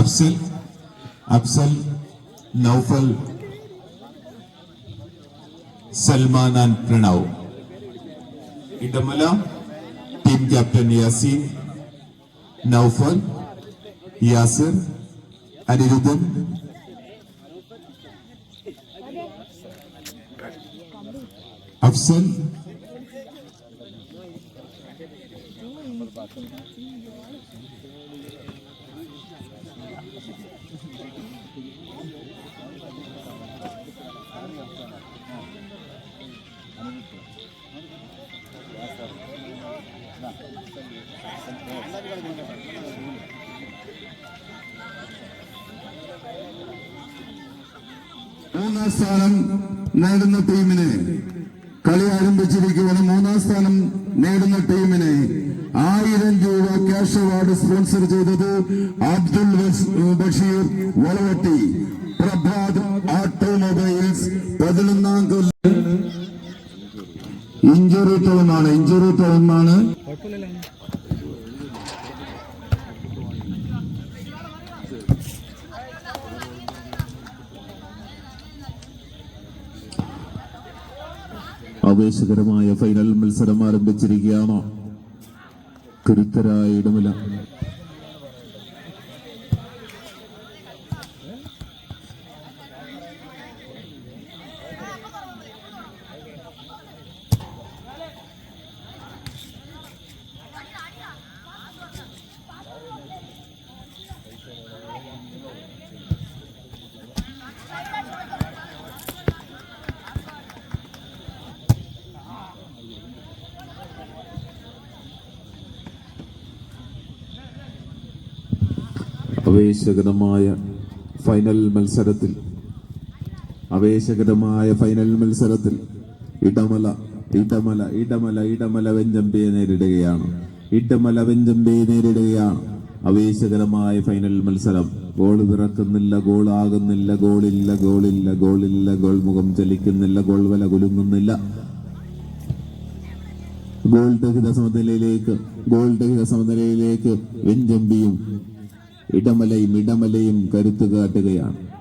Afsal Afsal Naufal Salman and Pranav. Idamala team captain Yaseen Naufal Yasar अनिरुद्धम Afsal മൂന്നാം സ്ഥാനം നേടുന്ന ടീമിനെ കളി ആരംഭിച്ചിരിക്കുകയാണ്. മൂന്നാം സ്ഥാനം നേടുന്ന ടീമിന് ആയിരം രൂപ ക്യാഷ് അവാർഡ് സ്പോൺസർ ചെയ്തത് അബ്ദുൽ ബഷീർ വളവട്ടി പ്രഭാത് ഓട്ടോമൊബൈൽസ് പതിനൊന്നാം കൊല്ലം. ഇഞ്ചുറി ടൈമാണ് ഇഞ്ചുറി ടൈമാണ് ആവേശകരമായ ഫൈനൽ മത്സരം ആരംഭിച്ചിരിക്കുകയാണ്. കരുത്തരായ ഇടമല ആവേശകരമായ ഫൈനൽ മത്സരത്തിൽ ആവേശകരമായ ഫൈനൽ മത്സരത്തിൽ ഇടമല ഇടമല ഇടമല ഇടമല വെഞ്ചമ്പിയെ നേരിടുകയാണ്. ഇടമല വെഞ്ചമ്പിയെ നേരിടുകയാണ്. ആവേശകരമായ ഫൈനൽ മത്സരം. ഗോൾ പിറക്കുന്നില്ല ഗോൾ ആകുന്നില്ല ഗോളില്ല ഗോളില്ല ഗോളില്ല ഗോൾ മുഖം ചലിക്കുന്നില്ല ഗോൾ വല കുലുങ്ങുന്നില്ല. ഗോൾ രഹിത സമനിലയിലേക്ക് ഗോൾ രഹിത സമനിലയിലേക്ക് വെഞ്ചമ്പിയും ഇടമലയും ഇടമലയും കരുത്തു കാട്ടുകയാണ്.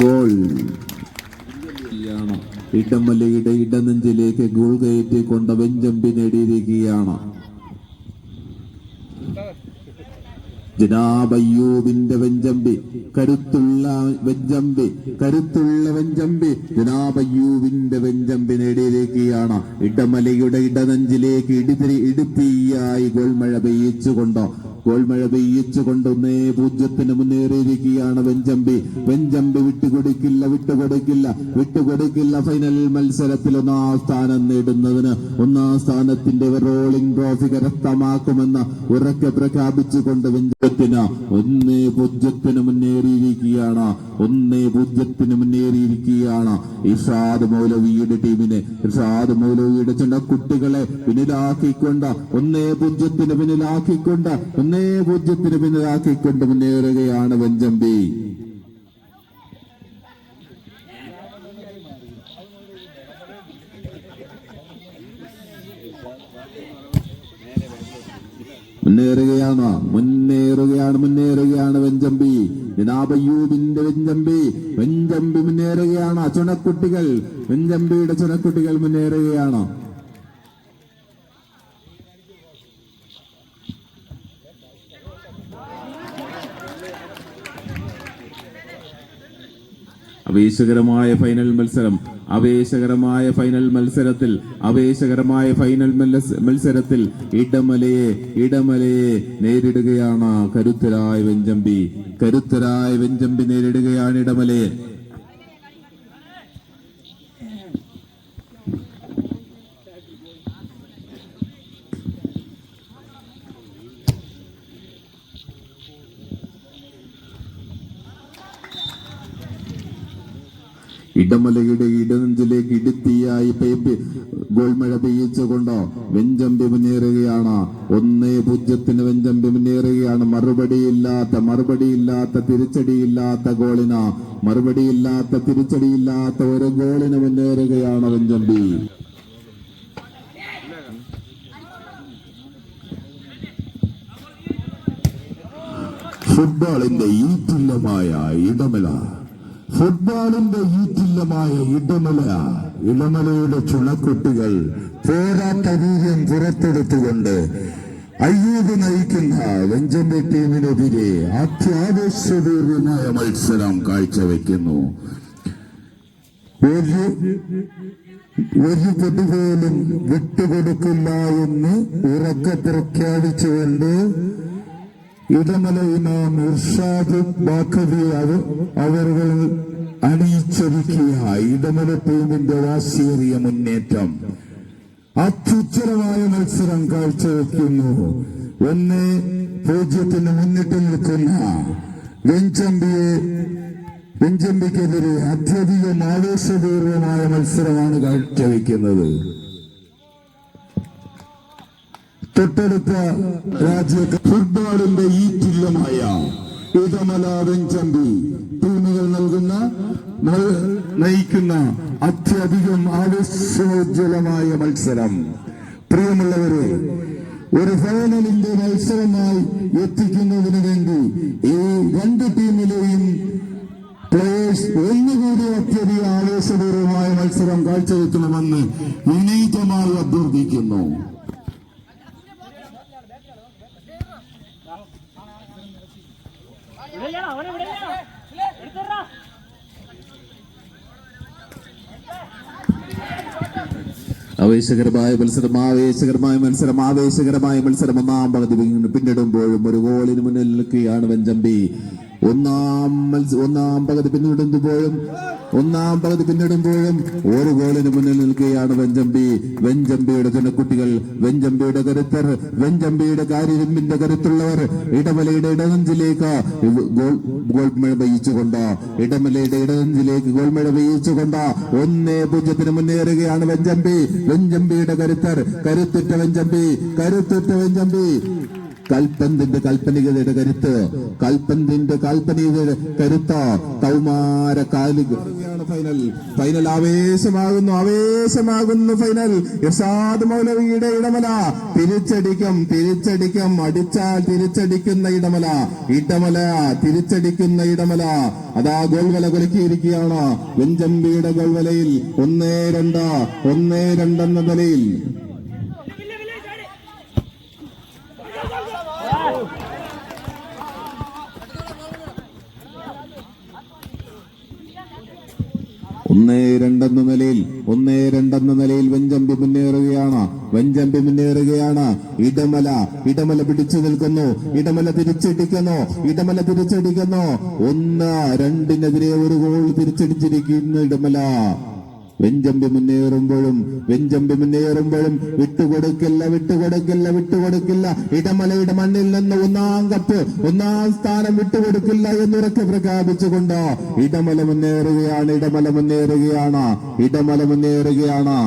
ഗോൾ. ഇടമലയുടെ ഇടനെഞ്ചിലേക്ക് ഗോൾ കയറ്റി കൊണ്ട വെഞ്ചമ്പി നേടിയിരിക്കുകയാണ്. ജനാബയ്യൂബിന്റെ വെഞ്ചമ്പി കരുത്തുള്ള വെഞ്ചമ്പി കരുത്തുള്ള വെഞ്ചമ്പി ജനാബയ്യൂബിന്റെ വെഞ്ചമ്പി നേടിയിരിക്കുകയാണ്. ഇടമലയുടെ ഇടനെഞ്ചിലേക്ക് ഇടിതിരി ഇടുത്തിയായി ഗോൾമഴ പെയ്യിച്ചുകൊണ്ടോ ഗോൾമഴ പെയ്യിച്ചുകൊണ്ട് ഒന്നേ പൂജ്യത്തിന് മുന്നേറിയിരിക്കുകയാണ് വെഞ്ചമ്പി. വെഞ്ചമ്പി വിട്ടുകൊടുക്കില്ല വിട്ടുകൊടുക്കില്ല വിട്ടുകൊടുക്കില്ല. ഫൈനൽ മത്സരത്തിൽ ഒന്നാം സ്ഥാനം നേടുന്നതിന് ഒന്നാം സ്ഥാനത്തിന്റെ റോളിംഗ് ട്രോഫി കരസ്ഥമാക്കുമെന്ന് ഉറക്കെ പ്രഖ്യാപിച്ചുകൊണ്ട് വെഞ്ചത്തിന് ഒന്നേ പൂജ്യത്തിന് മുന്നേറിയിരിക്കുകയാണ്. ഒന്നേ പൂജ്യത്തിന് മുന്നേറിയിരിക്കുകയാണ് ഇഷാദ് മൗലവിയുടെ ടീമിനെ. ഇഷാദ് മൗലവിയുടെ കുട്ടികളെ പിന്നിലാക്കിക്കൊണ്ട് ഒന്നേ പൂജ്യത്തിന് പിന്നിലാക്കിക്കൊണ്ട് ഒന്നേ പൂജ്യത്തിന് പിന്നിലാക്കിക്കൊണ്ട് മുന്നേറുകയാണ് വെഞ്ചമ്പി. മുന്നേറുകയാണ് മുന്നേറുകയാണ് മുന്നേറുകയാണ് വെഞ്ചമ്പി. ജനാബയ്യൂബിന്റെ വെഞ്ചമ്പി. വെഞ്ചമ്പി മുന്നേറുകയാണ് ചുണക്കുട്ടികൾ. വെഞ്ചമ്പിയുടെ ചുണക്കുട്ടികൾ മുന്നേറുകയാണ്. ആവേശകരമായ ഫൈനൽ മത്സരം അവേശകരമായ ഫൈനൽ മത്സരത്തിൽ അവേശകരമായ ഫൈനൽ മത്സരത്തിൽ ഇടമലയെ ഇടമലയെ നേരിടുകയാണ് കരുത്തരായ വെഞ്ചമ്പി. കരുത്തരായ വെഞ്ചമ്പി നേരിടുകയാണ് ഇടമലയെ. ഇടമലയുടെ ഇടനെഞ്ചിലേക്ക് ഇടുത്തിയായി ഗോൾമഴ പെയ്യിച്ചുകൊണ്ട് വെഞ്ചമ്പി മുന്നേറുകയാണ്. ഒന്നേ പൂജ്യത്തിന് വെഞ്ചമ്പി മുന്നേറുകയാണ്. മറുപടിയില്ലാത്ത മറുപടിയില്ലാത്ത തിരിച്ചടിയില്ലാത്ത ഗോളിന് മറുപടിയില്ലാത്ത തിരിച്ചടിയില്ലാത്ത ഒരു ഗോളിന് മുന്നേറുകയാണ് വെഞ്ചമ്പി. ഫുട്ബോളിന്റെ ഈറ്റില്ലമായ ഇടമല. ഫുട്ബോളിന്റെ ഈറ്റില്ലമായ ഇടമല ഇടമലയുടെ ചുണക്കുട്ടികൾ പോരാത്ത വീര്യം പുറത്തെടുത്തുകൊണ്ട് അയ്യൂബ് നയിക്കുന്ന വെഞ്ചന്റെ ടീമിനെതിരെ അത്യാവശ്യപൂർവമായ മത്സരം കാഴ്ചവെക്കുന്നു. ഒരു ഒരു പൊടി പോലും വിട്ടുകൊടുക്കില്ല എന്ന് ഉറക്കെ പ്രഖ്യാപിച്ചുകൊണ്ട് ഇടമലയിൽ നാം ഇർഷാദും ബാക്കവിയാവ് അവരുകൾ അണിയിച്ചൊരുക്കിയ ഇടമല ടീമിന്റെ വാശിയേറിയ മുന്നേറ്റം. അത്യുച്ചരമായ മത്സരം കാഴ്ചവെക്കുന്നു. ഒന്ന് പൂജ്യത്തിന് മുന്നിട്ട് നിൽക്കുന്ന വെഞ്ചമ്പിയെ വെഞ്ചമ്പിക്കെതിരെ അത്യധികം ആവേശപൂർവമായ മത്സരമാണ് കാഴ്ചവെക്കുന്നത്. തൊട്ടടുത്ത രാജ്യ ഫുട്ബോളിന്റെ ഈറ്റില്ലമായ ഇടമല വെഞ്ചമ്പി ടീമുകൾ നൽകുന്ന നൽ- നയിക്കുന്ന അത്യധികം ആവേശോജ്വലമായ മത്സരം. പ്രിയമുള്ളവരെ ഒരു ഫൈനലിന്റെ മത്സരമായി എത്തിക്കുന്നതിന് വേണ്ടി ഈ രണ്ട് ടീമിലെയും പ്ലേയേഴ്സ് ഒന്നുകൂടി അത്യധികം ആവേശപൂർവമായ മത്സരം കാഴ്ചവെക്കണമെന്ന് വിനീതമായി അഭ്യർത്ഥിക്കുന്നു. ആവേശകരമായ മത്സരം ആവേശകരമായ മത്സരം ആവേശകരമായ മത്സരം ഒന്നാം പകുതി പിന്നി- പിന്നിടുമ്പോഴും ഒരു ഗോളിന് മുന്നിൽ നിൽക്കുകയാണ് വെഞ്ചമ്പി. ഒന്നാം ഒന്നാം പകുതി പിന്നിടുമ്പോഴും ഒന്നാം പകുതി പിന്നിടുമ്പോഴും ഒരു ഗോളിന് മുന്നിൽ നിൽക്കുകയാണ് വെഞ്ചമ്പി. വെഞ്ചമ്പിയുടെ ജനക്കുട്ടികൾ വെഞ്ചമ്പിയുടെ കരുത്തർ വെഞ്ചമ്പിയുടെ കാര്യരമ്പിന്റെ കരുത്തുള്ളവർ. ഇടമലയുടെ ഇടനഞ്ചിലേക്ക് ഗോൾമഴ ഗോൾ മഴ പെയ്യിച്ചുകൊണ്ട്. ഇടമലയുടെ ഇടനഞ്ചിലേക്ക് ഗോൾമഴ പെയ്യിച്ചുകൊണ്ട്. ഒന്നേ പൂജ്യത്തിന് മുന്നേറുകയാണ് വെഞ്ചമ്പി. വെഞ്ചമ്പിയുടെ കരുത്തർ. കരുത്തുറ്റ വെഞ്ചമ്പി. കരുത്തുറ്റ വെഞ്ചമ്പി. കൽപ്പന്തിന്റെ കാൽപ്പനികതയുടെ കരുത്ത്. കൽപ്പന്തിന്റെ കാൽപ്പനികതയുടെ കരുത്ത്. കൗമാര കാലിക ഫൈനൽ ഫൈനൽ ആവേശമാകുന്നു ആവേശമാകുന്നു ഫൈനൽ യസാദ് മൗലവിയുടെ ഇടമല. തിരിച്ചടിക്കും തിരിച്ചടിക്കും. അടിച്ചാൽ തിരിച്ചടിക്കുന്ന ഇടമല. ഇടമല തിരിച്ചടിക്കുന്ന ഇടമല. അതാ ഗോൾവല കുലുക്കിയിരിക്കുകയാണ്. വെഞ്ചമ്പിയുടെ ഗോൾവലയിൽ ഒന്നേ രണ്ട് ഒന്നേ രണ്ടെന്ന നിലയിൽ. ഒന്നേ രണ്ടെന്ന നിലയിൽ ഒന്നേ രണ്ടെന്ന നിലയിൽ വെഞ്ചമ്പി മുന്നേറുകയാണ്. വെഞ്ചമ്പി മുന്നേറുകയാണ്. ഇടമല ഇടമല പിടിച്ചു നിൽക്കുന്നു. ഇടമല തിരിച്ചടിക്കുന്നു. ഇടമല തിരിച്ചടിക്കുന്നു. ഒന്ന് രണ്ടിനെതിരെ ഒരു ഗോൾ തിരിച്ചടിച്ചിരിക്കുന്നു ഇടമല. വെഞ്ചമ്പി മുന്നേറുമ്പോഴും വെഞ്ചമ്പി മുന്നേറുമ്പോഴും വിട്ടുകൊടുക്കില്ല വിട്ടുകൊടുക്കില്ല വിട്ടുകൊടുക്കില്ല. ഇടമലയുടെ മണ്ണിൽ നിന്ന് ഒന്നാം കപ്പ് ഒന്നാം സ്ഥാനം വിട്ടുകൊടുക്കില്ല എന്നുറക്കെ പ്രഖ്യാപിച്ചുകൊണ്ട് ഇടമല മുന്നേറുകയാണ് ഇടമല മുന്നേറുകയാണ് ഇടമല മുന്നേറുകയാണ്.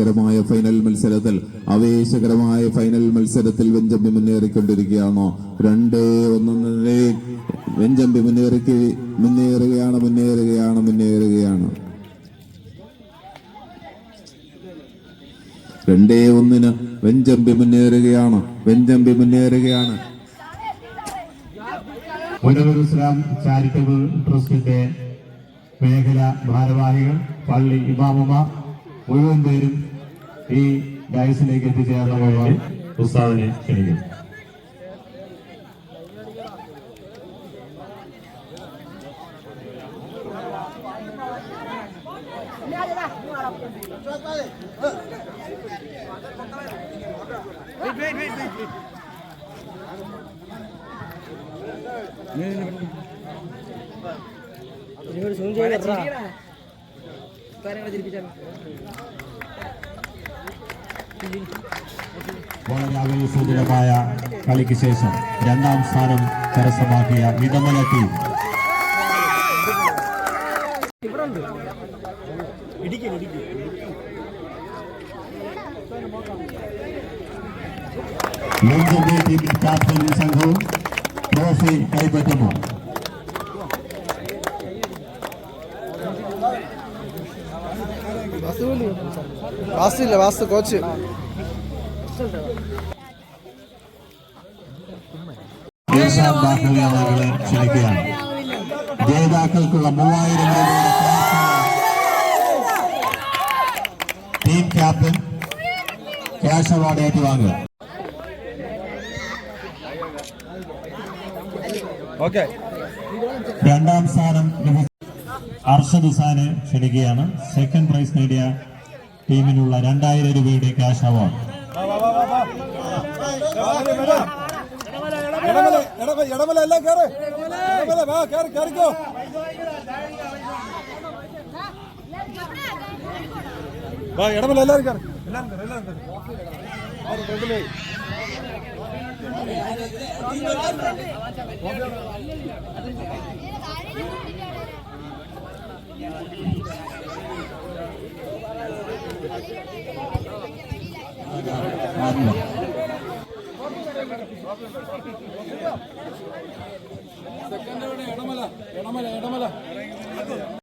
ആവേശകരമായ ഫൈനൽ മത്സരത്തിൽ ആവേശകരമായ ഫൈനൽ മത്സരത്തിൽ വെഞ്ചമ്പി മുന്നേറിക്കൊണ്ടിരിക്കുകയാണ്. രണ്ടേ ഒന്നെന്ന വെഞ്ചമ്പി മുന്നേറിക്ക് മുന്നേറുകയാണ് മുന്നേറുകയാണ് മുന്നേറുകയാണ്. രണ്ടേ ഒന്നിന് വെഞ്ചമ്പി മുന്നേറുകയാണ് വെഞ്ചമ്പി മുന്നേറുകയാണ്. മുനവർ ഇസ്ലാം ചാരിറ്റബിൾ ട്രസ്റ്റിന്റെ മേഖല ഭാരവാഹികൾ പള്ളി ഇമാമുമാർ മുഴുവൻ പേരും ഈ ഡയസിലേക്ക് എത്തിച്ചേർന്നവർ ഉസ്താദിനെ ക്ഷണിക്കുന്നു Wait, wait, wait, wait, wait. ഇങ്ങോട്ട് zoom ചെയ്ത് ഇടറാ. വളരെ ആവേശജനമായ കളിക്ക് ശേഷം രണ്ടാം സ്ഥാനം കരസ്ഥമാക്കിയ ഇടമല ടീം ടീമിൽ ക്യാപ്റ്റൻ സംഘവും ട്രോഫി കൈപ്പറ്റുന്നു. വാസ്തു വാസ്തു കോച്ച്. ബാഹുലി ക്ഷണിക്കുകയാണ് ജേതാക്കൾക്കുള്ള മൂവായിരം രൂപയുടെ ടീം ക്യാപ്റ്റൻ ക്യാഷ് അവാർഡ് ഏറ്റുവാങ്ങുക രണ്ടാം സ്ഥാനം അർഷദ് ഹുസാനെ ക്ഷണിക്കുകയാണ്. സെക്കൻഡ് പ്രൈസ് നേടിയ ടീമിനുള്ള രണ്ടായിരം രൂപയുടെ ക്യാഷ് അവാർഡ്. ഇടമല എല്ലാം കയറ് ഇടമല വാ കയറി കയറിക്കോ വാ ഇടമല എല്ലാവരും എല്ലാവരും കയറി എല്ലാവരും കയറി ഇടമല ഇടമല ഇടമല